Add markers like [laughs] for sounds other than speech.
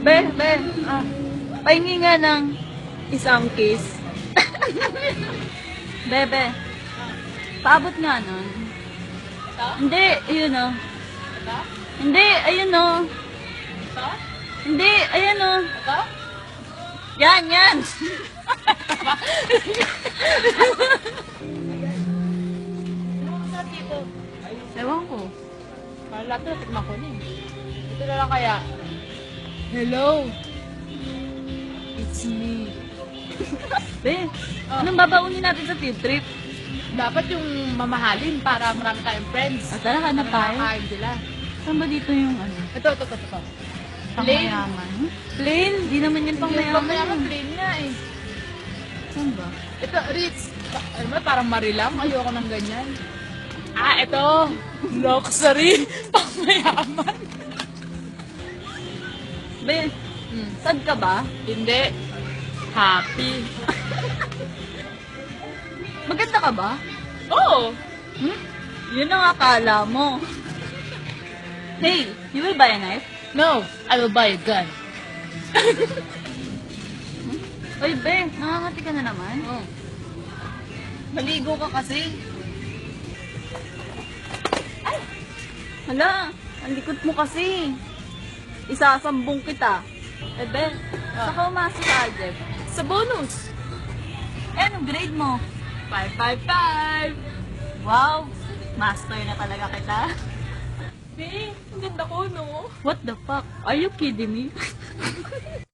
Be, be, ah, pahingi nga ng isang kiss. [laughs] Bebe, paabot nga nun. Ito? Hindi, ayun o. Ito? Hindi, ayun o. Ito? Hindi, ayun o. Ito? Yan, yan. [laughs] Ewan ko. Lahat na, tikman ko eh. Ito na lang kaya. Hello! It's me. [laughs] Be, Oh. anong babaunin natin sa field trip? Dapat yung mamahalin para marami tayong friends. Ah, tara, hanap tayo. Nakakain sila. Saan ba dito yung ano? Ito, ito, ito, ito. Plain. Pangmayaman? Plain? Di naman Yung pangmayaman. pangmayaman, plain nga eh. Saan ba? Ito, Ritz. Ano ba, parang marilam. Ayoko ng ganyan. Ah, ito. Luxury. [laughs] Pangmayaman. Be, Hmm. sad ka ba? Hindi. Happy. [laughs] Maganda ka ba? Oo. Hmm? Yun ang akala mo. Hey, you will buy a knife? No, I will buy a gun. Oy, be, nangangati ka na naman. Oh. Maligo ka kasi. Ay! Hala, ang likot mo kasi. Isasambong kita. Eh, be, Ah. saka umasok ka, Jeff. Sa bonus. Eh, anong grade mo? 555. Wow, master na talaga kita. [laughs] Be, ang ganda ko, no? What the fuck? Are you kidding me? [laughs]